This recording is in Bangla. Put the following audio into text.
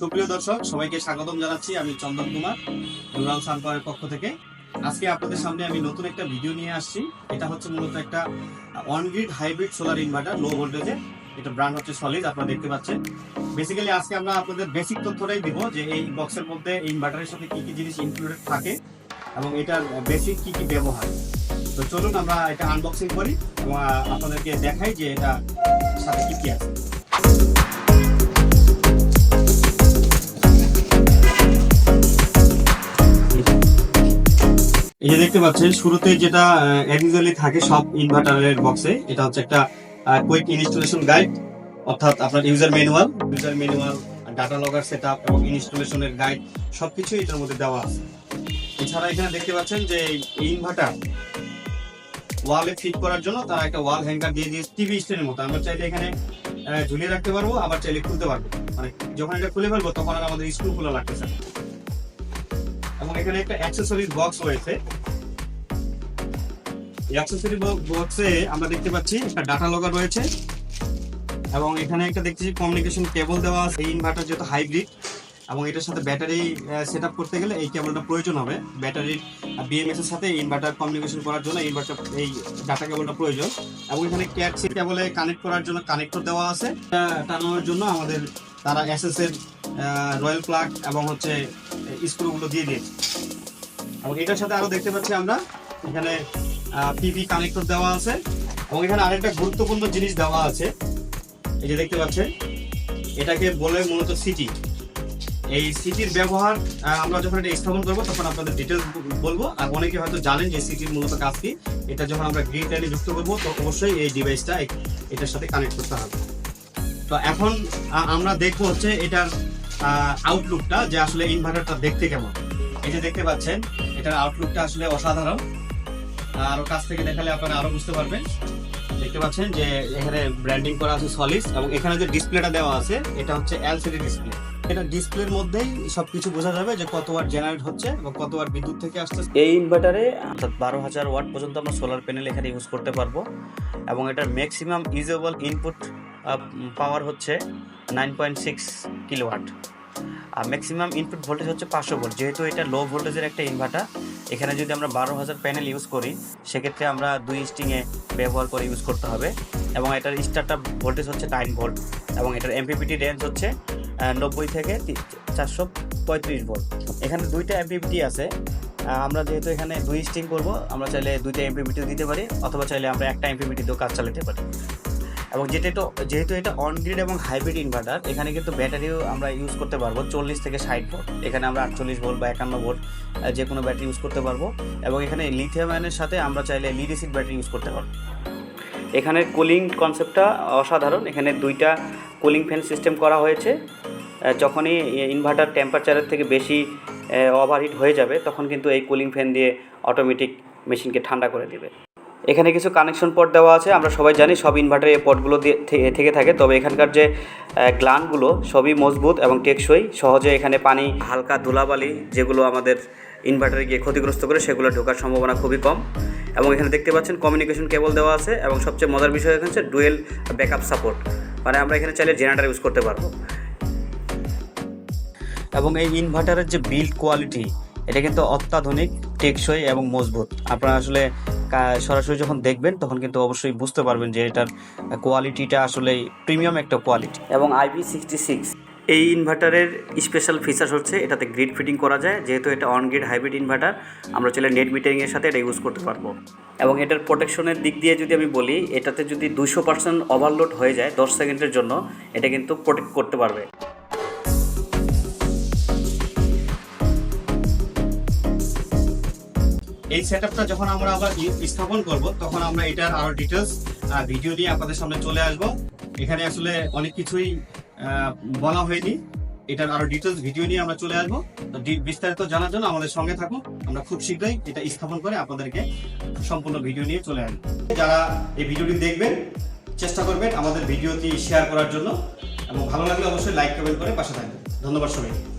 সুপ্রিয় দর্শক, সবাইকে স্বাগতম জানাচ্ছি। আমি চন্দন কুমার, রুরাল সানপাওয়ারের পক্ষ থেকে। আজকে আপনাদের সামনে আমি নতুন একটা ভিডিও নিয়ে আসছি। এটা হচ্ছে মূলত একটা on grid hybrid solar inverter low ভোল্টেজে এটা ব্র্যান্ড হচ্ছে সলিড আপনারা দেখতে পাচ্ছেন। বেসিক্যালি আজকে আমরা আপনাদের বেসিক তথ্যটাই দিব যে এই বক্সের মধ্যে ইনভার্টারের সাথে কি কি জিনিস ইনক্লুডেড থাকে এবং এটার বেসিক কি কি ব্যবহার। তো চলুন আমরা এটা আনবক্সিং করি এবং আপনাদেরকে দেখাই যে এটা সাথে কি কি আছে। এই যে দেখতে পাচ্ছেন, শুরুতে যেটা অ্যাডিজুয়ালি থাকে সব ইনভার্টারের বক্সে এটা হচ্ছে একটা কুইক ইনস্টলেশন গাইড অর্থাৎ আপনার user manual user manual data logger এবং ইনস্টলেশনের গাইড এটার মধ্যে দেওয়া আছে। এছাড়া এখানে দেখতে পাচ্ছেন যে ইনভার্টার ওয়ালে ফিট করার জন্য তারা একটা ওয়াল হ্যাঙ্গার দিয়ে দিয়েছে টিভি স্ট্যান্ডের মতো। আমরা চাইলে এখানে ঝুলিয়ে রাখতে পারব, আবার চাইলে খুলতে পারব। মানে যখন এটা খুলে ফেলব, তখন আর আমাদের স্ক্রু খোলা লাগতেছে না। এবং এখানে একটা অ্যাক্সেসরিজ বক্স রয়েছে। এই অ্যাক্সেসরি বক্সে আমরা দেখতে পাচ্ছি একটা ডাটা লগা রয়েছে এবং এখানে একটা দেখছি কমিউনিকেশন কেবল দেওয়া আছে। এই ইনভার্টার যেহেতু হাইব্রিড এবং এটার সাথে ব্যাটারি সেট করতে গেলে এই কেবলটা প্রয়োজন হবে। ব্যাটারির বিএমএস এর সাথে ইনভার্টার কমিউনিকেশন করার জন্য ইনভার্টার এই ডাটা কেবলটা প্রয়োজন। এবং এখানে ক্যাট সি কেবলে কানেক্ট করার জন্য কানেক্টর দেওয়া আছে। টানানোর জন্য আমাদের তারা এসএস এর রয়্যাল প্লাগ এবং হচ্ছে স্ক্রুগুলো দিয়ে দিয়েছে। এবং এটার সাথে আরও দেখতে পাচ্ছি আমরা, এখানে পিভি কানেক্টর দেওয়া আছে, এবং এখানে আরেকটা গুরুত্বপূর্ণ জিনিস দেওয়া আছে। এই যে দেখতে পাচ্ছেন, এটাকে বলে মূলত সিটি এই সিটির ব্যবহার আমরা যখন এটা স্থাপন করব, তখন আপনাদের ডিটেলস বলব, আর অনেকে হয়তো জানেন যে সিটির মূলত কাজ কি। এটা যখন আমরা গ্রিড লাইনে যুক্ত করব, তো অবশ্যই এই ডিভাইসটা এটার সাথে কানেক্ট করতে হবে। তো এখন আমরা দেখব হচ্ছে এটার আউটলুকটা যে আসলে ইনভার্টারটা দেখতে কেমন। এই যে দেখতে পাচ্ছেন, এটার আউটলুকটা আসলে অসাধারণ। আরও কাছ থেকে দেখালে আপনারা আরও বুঝতে পারবেন। দেখতে পাচ্ছেন যে এখানে ব্র্যান্ডিং করা আছে সলিস এবং এখানে যে ডিসপ্লেটা দেওয়া আছে, এটা হচ্ছে এলসিডি ডিসপ্লে এটা ডিসপ্লের মধ্যেই সবকিছু বোঝা যাবে যে কত ওয়াট জেনারেট হচ্ছে এবং কত ওয়াট বিদ্যুৎ থেকে আসছে এই ইনভার্টারে অর্থাৎ বারো হাজার ওয়াট পর্যন্ত আমরা সোলার প্যানেল এখানে ইউজ করতে পারব। এবং এটার ম্যাক্সিমাম ইউজেবল ইনপুট পাওয়ার হচ্ছে নাইন পয়েন্ট সিক্স কিলোওয়াট আর ম্যাক্সিমাম ইনপুট ভোল্টেজ হচ্ছে পাঁচশো ভোল্ট যেহেতু এটা লো ভোল্টেজের একটা ইনভার্টার এখানে যদি আমরা বারো হাজার প্যানেল ইউজ করি, সেক্ষেত্রে আমরা দুই স্টিংয়ে ব্যবহার করে ইউজ করতে হবে। এবং এটার স্টার্ট স্টার্টআপ ভোল্টেজ হচ্ছে নাইন ভোল্ট এবং এটার এমপিপিটি রেঞ্জ হচ্ছে নব্বই থেকে চারশো পঁয়ত্রিশ ভোল্ট এখানে দুইটা এমপিপিটি আছে। আমরা যেহেতু এখানে দুই স্টিং করব, আমরা চাইলে দুইটা এমপিপিটি দিতে পারি, অথবা চাইলে আমরা একটা এমপিপিটি দিয়েও কাজ চালাতে পারি। এবং যেটা তো, যেহেতু এটা অন গ্রিড এবং হাইব্রিড ইনভার্টার এখানে কিন্তু ব্যাটারিও আমরা ইউজ করতে পারব, চল্লিশ থেকে ষাট ভোল্ট এখানে আমরা আটচল্লিশ ভোল্ট বা একান্ন ভোল্ট যে কোনো ব্যাটারি ইউজ করতে পারব। এবং এখানে লিথিয়াম আয়নের সাথে আমরা চাইলে লিড অ্যাসিড ব্যাটারি ইউজ করতে পারব। এখানে কুলিং কনসেপ্টটা অসাধারণ। এখানে দুইটা কুলিং ফ্যান সিস্টেম করা হয়েছে। যখনই ইনভার্টার টেম্পারেচারের থেকে বেশি ওভারহিট হয়ে যাবে, তখন কিন্তু এই কুলিং ফ্যান দিয়ে অটোমেটিক মেশিনকে ঠান্ডা করে দেবে। এখানে কিছু কানেকশন পট দেওয়া আছে, আমরা সবাই জানি সব ইনভার্টারে এই পটগুলো দিয়ে থেকে থাকে, তবে এখানকার যে গ্লানগুলো সবই মজবুত এবং টেকসই, সহজে এখানে পানি, হালকা ধুলাবালি যেগুলো আমাদের ইনভার্টারে গিয়ে ক্ষতিগ্রস্ত করে, সেগুলো ঢোকার সম্ভাবনা খুবই কম। এবং এখানে দেখতে পাচ্ছেন কমিউনিকেশন কেবল দেওয়া আছে, এবং সবচেয়ে মজার বিষয় এখানে হচ্ছে ডুয়েল ব্যাকআপ সাপোর্ট মানে আমরা এখানে চাইলে জেনারেটর ইউজ করতে পারব। এবং এই ইনভার্টারের যে বিল্ড কোয়ালিটি এটা কিন্তু অত্যাধুনিক, টেকসই এবং মজবুত। আপনারা আসলে সরাসরি যখন দেখবেন, তখন কিন্তু অবশ্যই বুঝতে পারবেন যে এটার কোয়ালিটিটা আসলে প্রিমিয়াম একটা কোয়ালিটি। এবং আইপি সিক্সটি সিক্স এই ইনভার্টারের স্পেশাল ফিচার্স হচ্ছে, এটাতে গ্রিড ফিটিং করা যায়। যেহেতু এটা অন গ্রিড হাইব্রিড ইনভার্টার আমরা চাইলে নেট মিটারিংয়ের সাথে এটা ইউজ করতে পারব। এবং এটার প্রোটেকশনের দিক দিয়ে যদি আমি বলি, এটাতে যদি দুশো পার্সেন্ট ওভারলোড হয়ে যায় দশ সেকেন্ডের জন্য, এটা কিন্তু প্রোটেক্ট করতে পারবে। এই সেটআপটা যখন আমরা আবার স্থাপন করব, তখন আমরা এটার আরও ডিটেলস ভিডিও নিয়ে আপনাদের সামনে চলে আসব। এখানে আসলে অনেক কিছুই বলা হয়নি। এটার আরও ডিটেলস ভিডিও নিয়ে আমরা চলে আসব। তো বিস্তারিত জানার জন্য আমাদের সঙ্গে থাকুন। আমরা খুব শীঘ্রই এটা স্থাপন করে আপনাদেরকে সম্পূর্ণ ভিডিও নিয়ে চলে আসব। যারা এই ভিডিওটি দেখবেন, চেষ্টা করবেন আমাদের ভিডিওটি শেয়ার করার জন্য। এবং ভালো লাগলে অবশ্যই লাইক কমেন্ট করে পাশে থাকবেন। ধন্যবাদ সবাইকে।